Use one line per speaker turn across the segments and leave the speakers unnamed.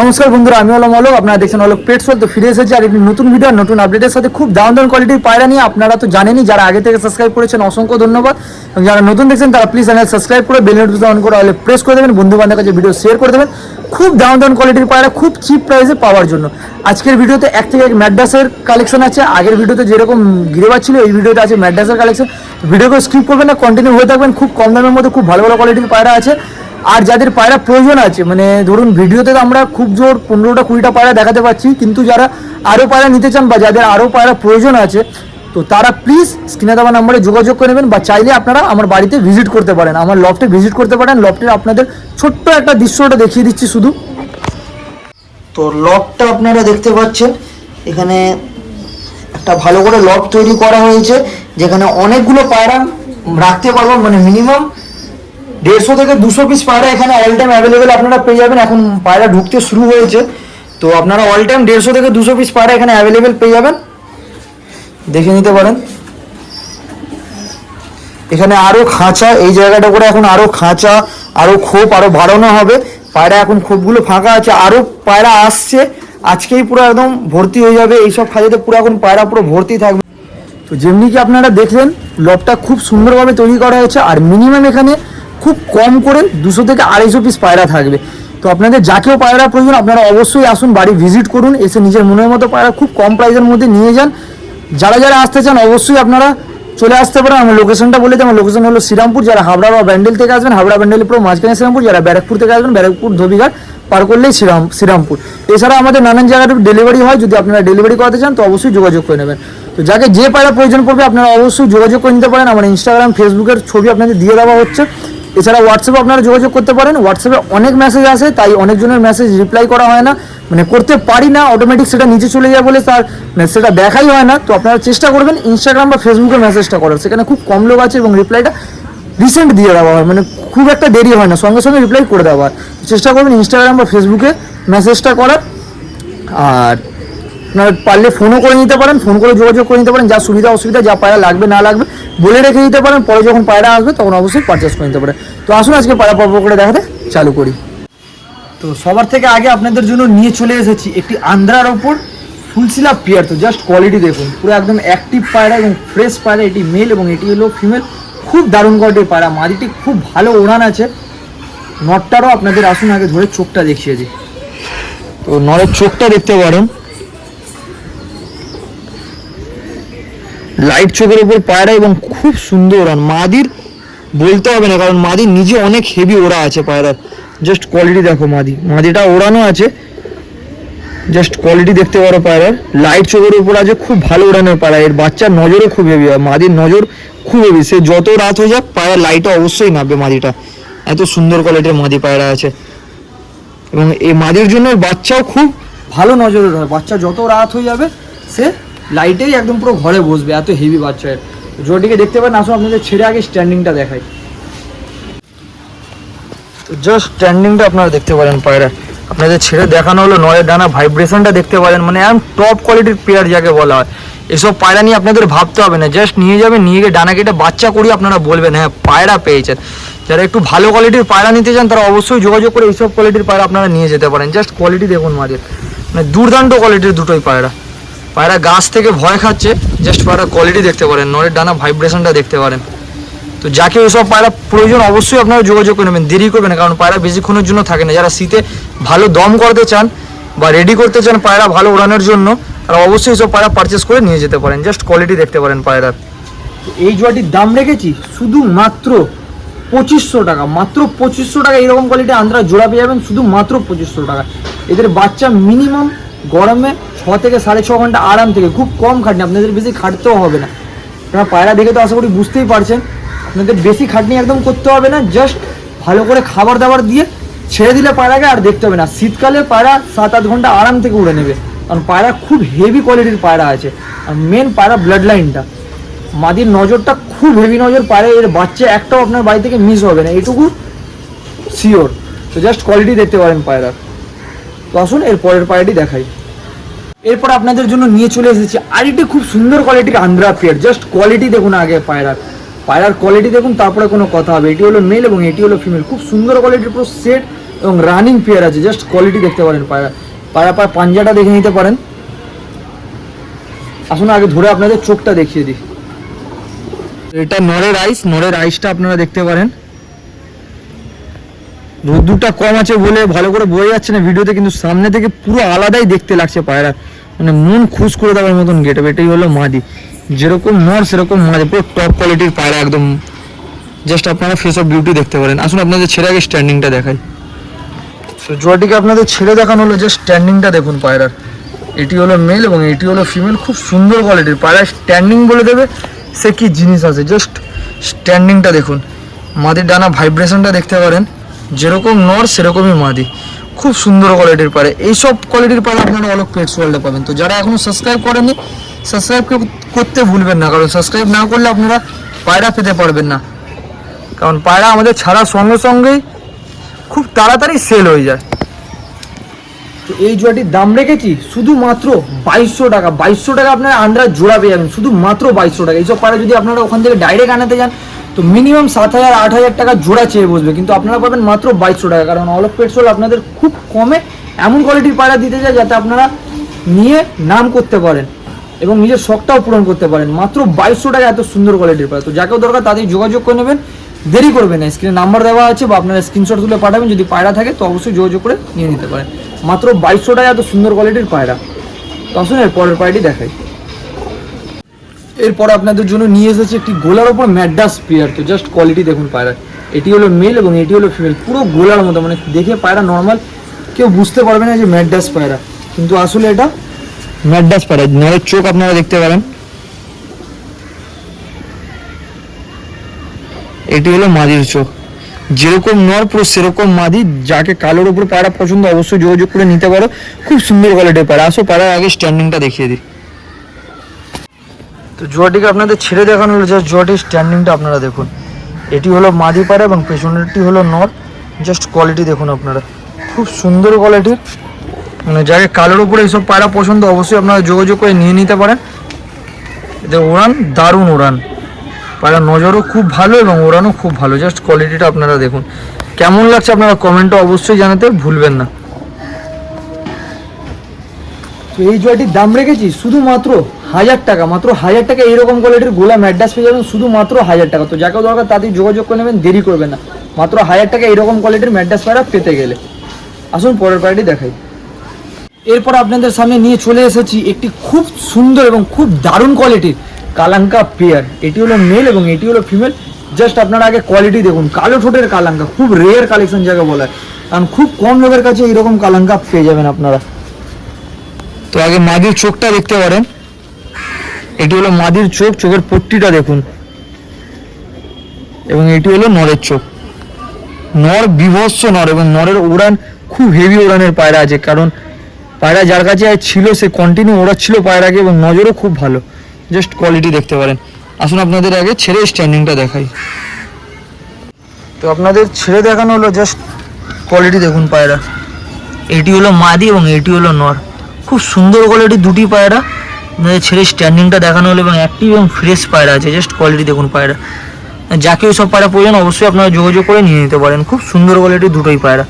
নমস্কার বন্ধুরা, আমি হলাম অলোক, আপনারা দেখছেন অলোক পেটস তো ফিরে এসেছি আর একটি নতুন ভিডিও নতুন আপডেটের সাথে খুব দাম দাম কোয়ালিটির পায়রা নিয়ে। আপনারা তো জানেনই, যারা আগে থেকে সাবস্ক্রাইব করেছেন, অসংখ্য ধন্যবাদ। যারা নতুন দেখছেন, তারা প্লিজ চ্যানেল সাবস্ক্রাইব করে বেল নোটিফিকেশন অন করে হলে প্রেস করে দেবেন বন্ধু বান্ধবের কাছে ভিডিও শেয়ার করে দেবেন। খুব দাম দাম কোয়ালিটির পায়রা, খুব চিপ প্রাইসে পাওয়ার জন্য। আজকের ভিডিওতে এক থেকে এক ম্যাডাসের কালেকশন আছে। আগের ভিডিওতে যেরকম গিরেবার ছিল, এই ভিডিওতে আছে ম্যাডাসের কালেকশন ভিডিওকে স্কিপ করবেন না কন্টিনিউ হয়ে থাকবেন। খুব কম দামের মধ্যে খুব ভালো ভালো কোয়ালিটির পায়রা আছে। আর যাদের পায়রা প্রয়োজন আছে মানে ধরুন ভিডিওতে তো আমরা খুব জোর পনেরোটা কুড়িটা পায়রা দেখাতে পাচ্ছি, কিন্তু যারা আরও পায়রা নিতে চান বা যাদের আরও পায়রা প্রয়োজন আছে, তো তারা প্লিজ স্ক্রিনে দেওয়া নাম্বারে যোগাযোগ করে নেবেন বা চাইলে আপনারা আমার বাড়িতে ভিজিট করতে পারেন, আমার লফটে ভিজিট করতে পারেন লফটের আপনাদের ছোট্ট একটা দৃশ্যটা দেখিয়ে দিচ্ছি শুধু। তো লকটা আপনারা দেখতে পাচ্ছেন, এখানে একটা ভালো করে লক তৈরি করা হয়েছে, যেখানে অনেকগুলো পায়রা রাখতে পারব মানে মিনিমাম দেড়শো থেকে দুশো পিস পায়রা এখানে অল টাইম অ্যাভেলেবেল আপনারা পেয়ে যাবেন। এখন পায়রা ঢুকতে শুরু হয়েছে। তো আপনারা অল টাইম দেড়শো থেকে দুশো পিস পায়রা এখানে অ্যাভেলেবেল পেয়ে যাবেন। দেখে নিতে পারেন। এখানে আরও খাঁচা, এই জায়গাটা করে এখন আরও খাঁচা, আরও খোপ, আরও বাড়ানো হবে। পায়রা এখন খোপগুলো ফাঁকা আছে। আরও পায়রা আসছে। আজকেই পুরো একদম ভর্তি হয়ে যাবে। এইসব খাঁচাতে পুরো এখন পায়রা পুরো ভর্তি থাকবে। তো যেমনি কি আপনারা দেখলেন, লবটা খুব সুন্দরভাবে তৈরি করা হয়েছে। আর মিনিমাম এখানে খুব কম করে দুশো থেকে আড়াইশো পিস পায়রা থাকবে। তো আপনাদের যাকেও পায়রা প্রয়োজন, আপনারা অবশ্যই আসুন, বাড়ি ভিজিট করুন, এসে নিজের মনের মতো পায়রা খুব কম প্রাইসের মধ্যে নিয়ে যান। যারা যারা আসতে চান, অবশ্যই আপনারা চলে আসতে পারেন। আমার লোকেশনটা বলে দিই, আমার লোকেশন হলো শ্রীরামপুর। যারা হাবড়া বা ব্যান্ডেল থেকে আসবেন, হাবড়া, ব্যান্ডেল, পুরো মাঝখানে শ্রীরামপুর। যারা ব্যারাকপুর থেকে আসবেন, ব্যারাকপুর, ধোবিঘাট, পার করলেই শ্রীরাম শ্রীরামপুর। এছাড়া আমাদের নানান জায়গায় ডেলিভারি হয়, যদি আপনারা ডেলিভারি করাতে চান, তো অবশ্যই যোগাযোগ করে নেবেন। তো যাকে যে পায়রা প্রয়োজন পড়বে, আপনারা অবশ্যই যোগাযোগ করে নিতে পারেন। আমার ইনস্টাগ্রাম ফেসবুকের ছবি আপনাদের দিয়ে দেওয়া হচ্ছে। এছাড়া হোয়াটসঅ্যাপে আপনারা যোগাযোগ করতে পারেন। হোয়াটসঅ্যাপে অনেক মেসেজ আসে, তাই অনেকজনের মেসেজ রিপ্লাই করা হয় না। মানে করতে পারি না অটোমেটিক সেটা নিচে চলে যায় বলে তার মানে সেটা দেখাই হয় না। তো আপনারা চেষ্টা করবেন ইনস্টাগ্রাম বা ফেসবুকে মেসেজটা করার। সেখানে খুব কম লোক আছে এবং রিপ্লাইটা রিসেন্ট দিয়ে দেওয়া হয়। মানে খুব একটা দেরি হয় না, সঙ্গে সঙ্গে রিপ্লাই করে দেওয়া হয়। চেষ্টা করবেন ইনস্টাগ্রাম বা ফেসবুকে মেসেজটা করার। আর আপনারা পারলে ফোনও করে নিতে পারেন ফোন করে যোগাযোগ করে নিতে পারেন। যা সুবিধা অসুবিধা যা পায়রা লাগবে, না লাগবে বলে রেখে দিতে পারেন, পরে যখন পায়রা আসবে তখন অবশ্যই পারচেস করে নিতে পারেন। তো আসুন, আজকে পায়রা পর্ব করে দেখাতে চালু করি। তো সবার থেকে আগে আপনাদের জন্য নিয়ে চলে এসেছি একটি আন্ধ্রার ওপর ফুলসিলা পেয়ার। তো জাস্ট কোয়ালিটি দেখুন, পুরো একদম অ্যাক্টিভ পায়রা এবং ফ্রেশ পায়রা, এটি মেল এবং এটি হলো ফিমেল খুব দারুণ কোয়ালিটির পায়রা মাদিটি খুব ভালো ওড়ান আছে। নটটারও আপনাদের আসুন, আগে ধরে চোখটা দেখিয়ে দিই। তো নরের চোখটা দেখতে পারেন। লাইট চোখের উপর পায়রা এবং খুব সুন্দর ওড়ান মাদির বলতে হবে না, কারণ মাদি নিজে অনেক হেভি ওড়া আছে পায়রার। জাস্ট কোয়ালিটি দেখো মাদি। মাদিটা ওড়ানো আছে। জাস্ট কোয়ালিটি দেখতে পারো পায়রার। লাইট চোখের উপর আছে, খুব ভালো ওড়ানোর পায়রা। এর বাচ্চার নজরও খুব হেভি হয়। মাদির নজর খুব হেভি সে যত রাত হয়ে যাক পায়রার লাইটটা অবশ্যই নামবে মাদিটা। এত সুন্দর কোয়ালিটির মাদি পায়রা আছে। এবং এই মাদির জন্য বাচ্চাও খুব ভালো নজরে বাচ্চা যত রাত হয়ে যাবে, সে লাইটেই একদম পুরো ঘরে বসবে, এত হেভি বাচ্চা এর। জোটিকে দেখতে পারেন, আসুন আপনাদের ছেড়ে আগে স্ট্যান্ডিংটা দেখাই। জাস্ট স্ট্যান্ডিংটা আপনারা দেখতে পারেন পায়রা। আপনাদের ছেড়ে দেখানো হলো, নয়ের ডানা ভাইব্রেশনটা দেখতে পারেন মানে একদম টপ কোয়ালিটির পেয়ার যাকে বলা হয়। এসব পায়রা নিয়ে আপনাদের ভাবতে হবে না জাস্ট নিয়ে যাবেন, নিয়ে গিয়ে ডানা কেটে বাচ্চা করিয়ে আপনারা বলবেন হ্যাঁ পায়রা পেয়েছেন যারা একটু ভালো কোয়ালিটির পায়রা নিতে চান, তারা অবশ্যই যোগাযোগ করে এইসব কোয়ালিটির পায়রা আপনারা নিয়ে যেতে পারেন। জাস্ট কোয়ালিটি দেখুন মাঝে। মানে দুর্দান্ত কোয়ালিটির দুটোই পায়রা। পায়রা গাছ থেকে ভয় খাচ্ছে জাস্ট পায়রা কোয়ালিটি দেখতে পারেন নরের ডানা ভাইব্রেশনটা দেখতে পারেন। তো যাকে ওইসব পায়রা প্রয়োজন অবশ্যই আপনারা যোগাযোগ করে নেবেন, দেরি করবেন কারণ পায়রা বেশিক্ষণের জন্য থাকে না। যারা শীতে ভালো দম করতে চান বা রেডি করতে চান পায়রা ভালো ওড়ানোর জন্য, তারা অবশ্যই সব পায়রা পারচেস করে নিয়ে যেতে পারেন। জাস্ট কোয়ালিটি দেখতে পারেন পায়রার এই জোয়াটির দাম রেখেছি শুধু মাত্র পঁচিশশো টাকা, মাত্র পঁচিশশো টাকা, এরকম কোয়ালিটি আন্ধ্রা জোড়া পেয়ে যাবেন শুধু মাত্র পঁচিশশো টাকা। এদের বাচ্চা মিনিমাম গরমে ছ থেকে সাড়ে ছ ঘণ্টা আরাম থেকে, খুব কম খাটনি, আপনাদের বেশি খাটতেও হবে না। আপনারা পায়রা দেখে তো আশা করি বুঝতেই পারছেন, আপনাদের বেশি খাটনি একদম করতে হবে না জাস্ট ভালো করে খাবার দাবার দিয়ে ছেড়ে দিলে পায়রাকে আর দেখতে হবে না। শীতকালে পায়রা সাত আট ঘণ্টা আরাম থেকে উড়ে নেবে, কারণ পায়রা খুব হেভি কোয়ালিটির পায়রা আছে, আর মেন পায়রা ব্লাড লাইনটা মাদির নজরটা খুব হেভি নজর, পায়রা এর বাচ্চা একটাও আপনার বাড়ি থেকে মিস হবে না, এটুকু শিওর তো জাস্ট কোয়ালিটি দেখতে পারেন পায়রার। তো আসুন, এর পরের পায়রাটি দেখাই। এরপর আপনাদের জন্য নিয়ে চলে এসেছি আরেকটি খুব সুন্দর কোয়ালিটির আন্দ্রা পেয়ার জাস্ট কোয়ালিটি দেখুন আগে পায়রার। পায়রার কোয়ালিটি দেখুন, তারপরে কোনো কথা হবে। এটি হলো মেল এবং এটি হলো ফিমেল খুব সুন্দর কোয়ালিটির পুরো সেট এবং রানিং পেয়ার আছে। জাস্ট কোয়ালিটি দেখতে পারেন পায়রা। পায়রা পায় পাঞ্জাটা দেখে নিতে পারেন। আসুন, আগে ধরে আপনাদের চোখটা দেখিয়ে দিই। এটা নরের আইস নরের আইসটা আপনারা দেখতে পারেন। রোদ্দুরটা কম আছে বলে ভালো করে বোঝা যাচ্ছে না ভিডিওতে, কিন্তু সামনে থেকে পুরো আলাদাই দেখতে লাগছে পায়রা। মানে মন খুশ করে দেওয়ার মতন গেট এটাই হলো মাদি। যেরকম নর সেরকম মাদি, পুরো টপ কোয়ালিটির পায়রা একদম। জাস্ট আপনারা ফেস অফ বিউটি দেখতে পারেন। আসুন আপনাদের ছেড়ে আগে স্ট্যান্ডিংটা দেখাই। তো জোয়াটিকে আপনাদের ছেড়ে দেখানো হলো যে স্ট্যান্ডিংটা দেখুন পায়রার। এটি হলো মেল এবং এটি হলো ফিমেল খুব সুন্দর কোয়ালিটির পায়রা স্ট্যান্ডিং বলে দেবে, সে কি জিনিস আছে? জাস্ট স্ট্যান্ডিংটা দেখুন। মাদির ডানা ভাইব্রেশনটা দেখতে পারেন। যেরকম নর সেরকমই মাদি। খুব সুন্দর কোয়ালিটির পারে এইসব কোয়ালিটির পারে আপনারা অলোক পেটস ওয়ার্ল্ডে পাবেন। তো যারা এখনও সাবস্ক্রাইব করেনি সাবস্ক্রাইব করতে ভুলবেন না। কারণ সাবস্ক্রাইব না করলে আপনারা পায়রা পেতে পারবেন না। কারণ পায়রা আমাদের ছাড়ার সঙ্গে সঙ্গেই খুব তাড়াতাড়ি সেল হয়ে যায়। তো এই জোড়াটির দাম রেখেছি শুধুমাত্র বাইশশো টাকা। বাইশশো টাকা আপনারা আন্ডার জোড়া পেয়ে যাবেন। শুধু মাত্র বাইশশো টাকা। এইসব পাড়া যদি আপনারা ওখান থেকে ডাইরেক্ট আনাতে যান তো মিনিমাম সাত হাজার, আট হাজার টাকা জোড়া চেয়ে বসবে, কিন্তু আপনারা পাবেন মাত্র বাইশশো টাকা, কারণ অলক পেট্রোল আপনাদের খুব কমে এমন কোয়ালিটির পায়রা দিতে যায় যাতে আপনারা নিয়ে নাম করতে পারেন এবং নিজের শখটাও পূরণ করতে পারেন। মাত্র বাইশশো টাকা এত সুন্দর কোয়ালিটির পাড়া তো যাকেও দরকার তাদের যোগাযোগ করে নেবেন, দেরি করবেন না। স্ক্রিনে নাম্বার দেওয়া আছে বা আপনারা স্ক্রিনশট তুলে পাঠাবেন, যদি পায়রা থাকে তো অবশ্যই যোগাযোগ করে নিয়ে নিতে পারেন। মাত্র বাইশশো টাকা এত সুন্দর কোয়ালিটির পায়রা। তো আসুন এর পরের পায়রাটি দেখাই। এরপর আপনাদের জন্য নিয়ে এসেছে একটি গোলার ওপর ম্যাডাস পেয়ার তো জাস্ট কোয়ালিটি দেখুন পায়রা এটি হলো মেল এবং এটি হলো ফিমেল পুরো গোলার মতো মানে দেখে পায়রা নর্মাল কেউ বুঝতে পারবে না যে ম্যাডাস পায়রা। কিন্তু আসলে এটা ম্যাডাস পায়রা। নরের চোখ আপনারা দেখতে পারেন। এটি হলো মাদির চোখ। যেরকম নর, পুরো সেরকম মাদি। যাকে কালোর উপর পায়রা পছন্দ, অবশ্যই যোগাযোগ করে নিতে পারো। খুব সুন্দর কোয়ালিটির পায়রা। আসো পায়রার আগে স্ট্যান্ডিংটা দেখিয়ে দিই। তো জোয়াটিকে আপনাদের ছেড়ে দেখানো হলো জাস্ট জোয়াটির স্ট্যান্ডিংটা আপনারা দেখুন। এটি হলো মাদি পায়রা এবং পেছনেরটি হলো নর্থ জাস্ট কোয়ালিটি দেখুন আপনারা। খুব সুন্দর কোয়ালিটির মানে যাকে কালোর উপরে এইসব পায়রা পছন্দ, অবশ্যই আপনারা যোগাযোগ করে নিয়ে নিতে পারেন। এদের উড়ান দারুণ উড়ান। পায়রা নজরও খুব ভালো এবং ওড়ানো খুব ভালো। জাস্ট কোয়ালিটিটা আপনারা দেখুন। কেমন লাগছে আপনারা কমেন্টে অবশ্যই জানাতে ভুলবেন না। এই জয়টির দাম রেখেছি শুধুমাত্র হাজার টাকা, মাত্র হাজার টাকা এইরকম কোয়ালিটির গোলা ম্যাডাস পেয়ে যাবেন শুধুমাত্র হাজার টাকা। তো যাকে দরকার তাদের যোগাযোগ করে নেবেন, দেরি করবেন না। মাত্র হাজার টাকা এইরকম কোয়ালিটির ম্যাডাস পায়রা পেতে গেলে। আসুন পরের পায়রাটি দেখাই। এরপর আপনাদের সামনে নিয়ে চলে এসেছি একটি খুব সুন্দর এবং খুব দারুণ কোয়ালিটির কালাঙ্কা পেয়ার এটি হলো মেল এবং এটি হলো ফিমেল জাস্ট আপনারা আগে কোয়ালিটি দেখুন। কালো ঠোঁটের কালাঙ্কা, খুব রেয়ার কালেকশন যাকে বলা। হয় কারণ খুব কম লোকের কাছে এইরকম কালাঙ্কা পেয়ে যাবেন আপনারা। তো আগে মাদির চোখটা দেখতে পারেন। এটি হলো মাদির চোখ, চোখের পট্টিটা দেখুন। এবং এটি হলো নরের চোখ। নর বিভৎস নর এবং নরের উড়ান খুব হেভি উড়ানের পায়রা আছে, কারণ পায়রা যার কাছে ছিল, সে কন্টিনিউ ওড়াচ্ছিল পায়রাকে এবং নজরও খুব ভালো। জাস্ট কোয়ালিটি দেখতে পারেন। আসুন আপনাদের আগে ছেড়ে স্ট্যান্ডিংটা দেখাই। তো আপনাদের ছেড়ে দেখানো হলো জাস্ট কোয়ালিটি দেখুন পায়রা। এটি হলো মাদি এবং এটি হলো নর। খুব সুন্দর কোয়ালিটি দুটি পায়রা। আপনাদের ছেড়ে স্ট্যান্ডিংটা দেখানো হলো এবং অ্যাক্টিভ এবং ফ্রেশ পায়রা আছে জাস্ট কোয়ালিটি দেখুন পায়রা। যাকে ওই সব পায়রা প্রয়োজন, অবশ্যই আপনারা যোগাযোগ করে নিয়ে নিতে পারেন। খুব সুন্দর কোয়ালিটি দুটোই পায়রা।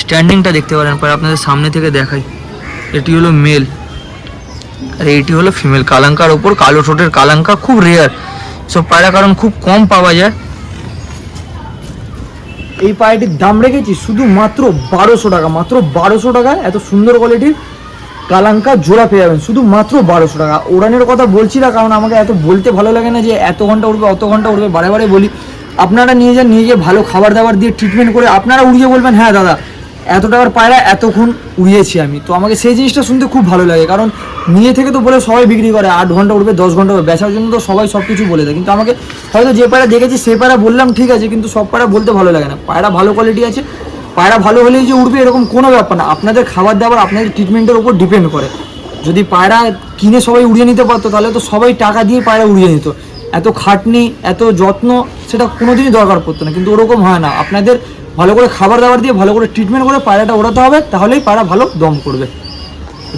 স্ট্যান্ডিংটা দেখতে পারেন পায়রা, আপনাদের সামনে থেকে দেখাই। এটি হলো মেল আর এইটি হলো ফিমেল কালাঙ্কার ওপর, কালো ঠোঁটের কালাঙ্কা, খুব রেয়ার সব পায়রা কারণ খুব কম পাওয়া যায়। এই পায়রাটির দাম রেখেছি শুধু মাত্র বারোশো টাকা। মাত্র বারোশো টাকা এত সুন্দর কোয়ালিটির কালাঙ্কা জোড়া পেয়ে যাবেন, শুধু মাত্র বারোশো টাকা। ওড়ানের কথা বলছি না, কারণ আমাকে এত বলতে ভালো লাগে না যে এত ঘণ্টা উঠবে অত ঘণ্টা উঠবে বারে বারে বলি। আপনারা নিয়ে যান, নিয়ে গিয়ে ভালো খাবার দাবার দিয়ে ট্রিটমেন্ট করে আপনারা উড়িয়ে বলবেন হ্যাঁ দাদা, এত টাকার পায়রা এতক্ষণ উড়িয়েছি আমি। তো আমাকে সেই জিনিসটা শুনতে খুব ভালো লাগে, কারণ নিয়ে থেকে তো বলে সবাই বিক্রি করে, আট ঘণ্টা উঠবে দশ ঘণ্টা উঠবে বেচার জন্য তো সবাই সব কিছু বলে দেয়। কিন্তু আমাকে হয়তো যে পায়রা দেখেছি, সে পায়রা বললাম ঠিক আছে, কিন্তু সব পায়রা বলতে ভালো লাগে না। পায়রা ভালো কোয়ালিটি আছে পায়রা ভালো হলেই যে উঠবে এরকম কোনো ব্যাপার না। আপনাদের খাবার দাবার, আপনাদের ট্রিটমেন্টের উপর ডিপেন্ড করে। যদি পায়রা কিনে সবাই উড়িয়ে নিতে পারতো, তাহলে তো সবাই টাকা দিয়ে পায়রা উড়িয়ে নিত। এত খাটনি, এত যত্ন, সেটা কোনো দিনই দরকার পড়তো না। কিন্তু ওরকম হয় না। আপনাদের ভালো করে খাবার দাবার দিয়ে, ভালো করে ট্রিটমেন্ট করে পায়রাটা ওড়াতে হবে, তাহলেই পায়রা ভালো দম করবে।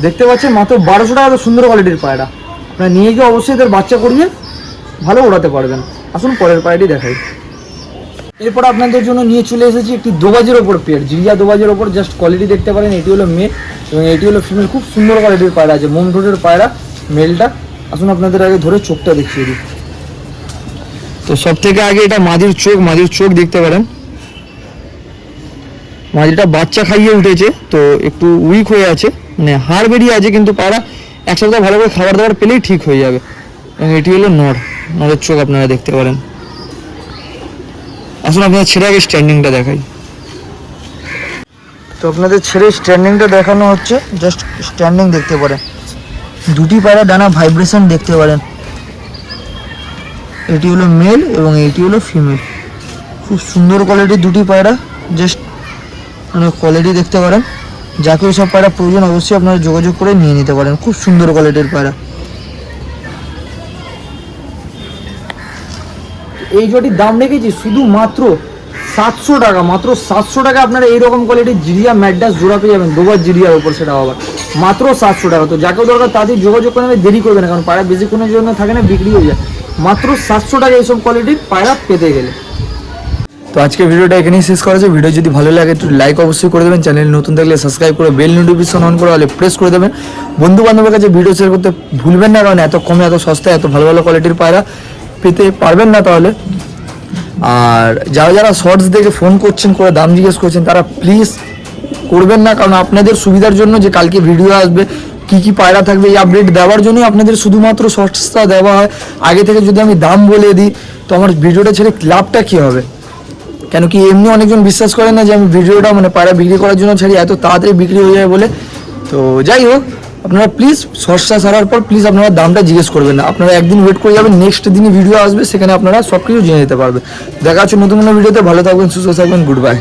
দেখতে পাচ্ছেন, মাত্র বারোশো টাকা সুন্দর কোয়ালিটির পায়রা। আপনারা নিয়ে গিয়ে অবশ্যই এদের বাচ্চা করিয়ে ভালো ওড়াতে পারবেন। আসুন পরের পায়রাটি দেখাই। এরপর আপনাদের জন্য নিয়ে চলে এসেছি একটি দোবাজের ওপর পেয়ার জিরিয়া দোবাজের ওপর জাস্ট কোয়ালিটি দেখতে পারেন, এটি হলো মেয়ে এবং এটি হলো ফিমেল খুব সুন্দর কোয়ালিটির পায়রা আছে, মোম ঠোঁটের পায়রা মেলটা আসুন আপনাদের আগে ধরে চোখটা দেখিয়ে দিই। তো সব থেকে আগে এটা মাঝির চোখ মাঝির চোখ দেখতে পারেন। মাঝিটা বাচ্চা খাইয়ে উঠেছে, তো একটু উইক হয়ে আছে। মানে হাড় বেরিয়ে আছে, কিন্তু পায়রা এক সপ্তাহ ভালো করে খাবার দাবার পেলেই ঠিক হয়ে যাবে। এবং এটি হলো নর, নরের চোখ আপনারা দেখতে পারেন। আসুন আপনাদের ছেড়ে আগে স্ট্যান্ডিংটা দেখাই। তো আপনাদের ছেড়ে স্ট্যান্ডিংটা দেখানো হচ্ছে জাস্ট স্ট্যান্ডিং দেখতে পারেন। দুটি পায়রা ডানা ভাইব্রেশন দেখতে পারেন। এটি হলো মেল এবং এটি হলো ফিমেল খুব সুন্দর কোয়ালিটির দুটি পায়রা জাস্ট মানে কোয়ালিটি দেখতে পারেন। যাকে ওই সব পায়রা প্রয়োজন, অবশ্যই আপনারা যোগাযোগ করে নিয়ে নিতে পারেন। খুব সুন্দর কোয়ালিটির পায়রা। এই জটির দাম রেখেছি শুধুমাত্র সাতশো টাকা, মাত্র সাতশো টাকা আপনারা এইরকম কোয়ালিটির জিরিয়া ম্যাডাস জোড়া পেয়ে যাবেন, দুবার জিরিয়ার উপর সেটা আবার মাত্র সাতশো টাকা। তো যাকে দরকার তাদের যোগাযোগ করে নেবে দেরি করবে না, কারণ পায়রা বেশিক্ষণের জন্য থাকে না, বিক্রি হয়ে যায়। মাত্র সাতশো টাকা এইসব কোয়ালিটির পায়রা পেতে গেলে। তো আজকে ভিডিওটা এখানেই শেষ করা ভিডিও যদি ভালো লাগে, একটু লাইক অবশ্যই করে দেবেন। চ্যানেল নতুন থাকলে সাবস্ক্রাইব করে বেল নোটিফিকেশন অন করে হলে প্রেস করে দেবেন। বন্ধু বান্ধবের কাছে ভিডিও শেয়ার করতে ভুলবেন না, কারণ এত কমে, এত সস্তায়, এত ভালো ভালো কোয়ালিটির পায়রা পেতে পারবেন না তাহলে। আর যারা যারা শর্টস দেখে ফোন করছেন, করে দাম জিজ্ঞেস করছেন, তারা প্লিজ করবেন না, কারণ আপনাদের সুবিধার জন্য যে কালকে ভিডিও আসবে, কি কি পায়রা থাকবে, এই আপডেট দেওয়ার জন্যই আপনাদের শুধুমাত্র শর্টসটা দেওয়া হয়। আগে থেকে যদি আমি দাম বলে দিই, তো আমার ভিডিওটা ছেড়ে লাভটা কী হবে? কেন কি এমনি অনেকজন বিশ্বাস করেন না যে আমি ভিডিওটা মানে পায়রা বিক্রি করার জন্য ছাড়ি এত তাড়াতাড়ি বিক্রি হয়ে যায় বলে? তো যাই হোক আপনারা প্লিজ সর্ষা সারার পর প্লিজ আপনারা দামটা জিজ্ঞেস করবেন না। আপনারা একদিন ওয়েট করে যাবেন নেক্সট দিনই ভিডিও আসবে, সেখানে আপনারা সব কিছু জেনে নিতে পারবেন। দেখা হচ্ছে নতুন কোনো ভিডিওতে ভালো থাকবেন, সুস্থ থাকবেন গুড বাই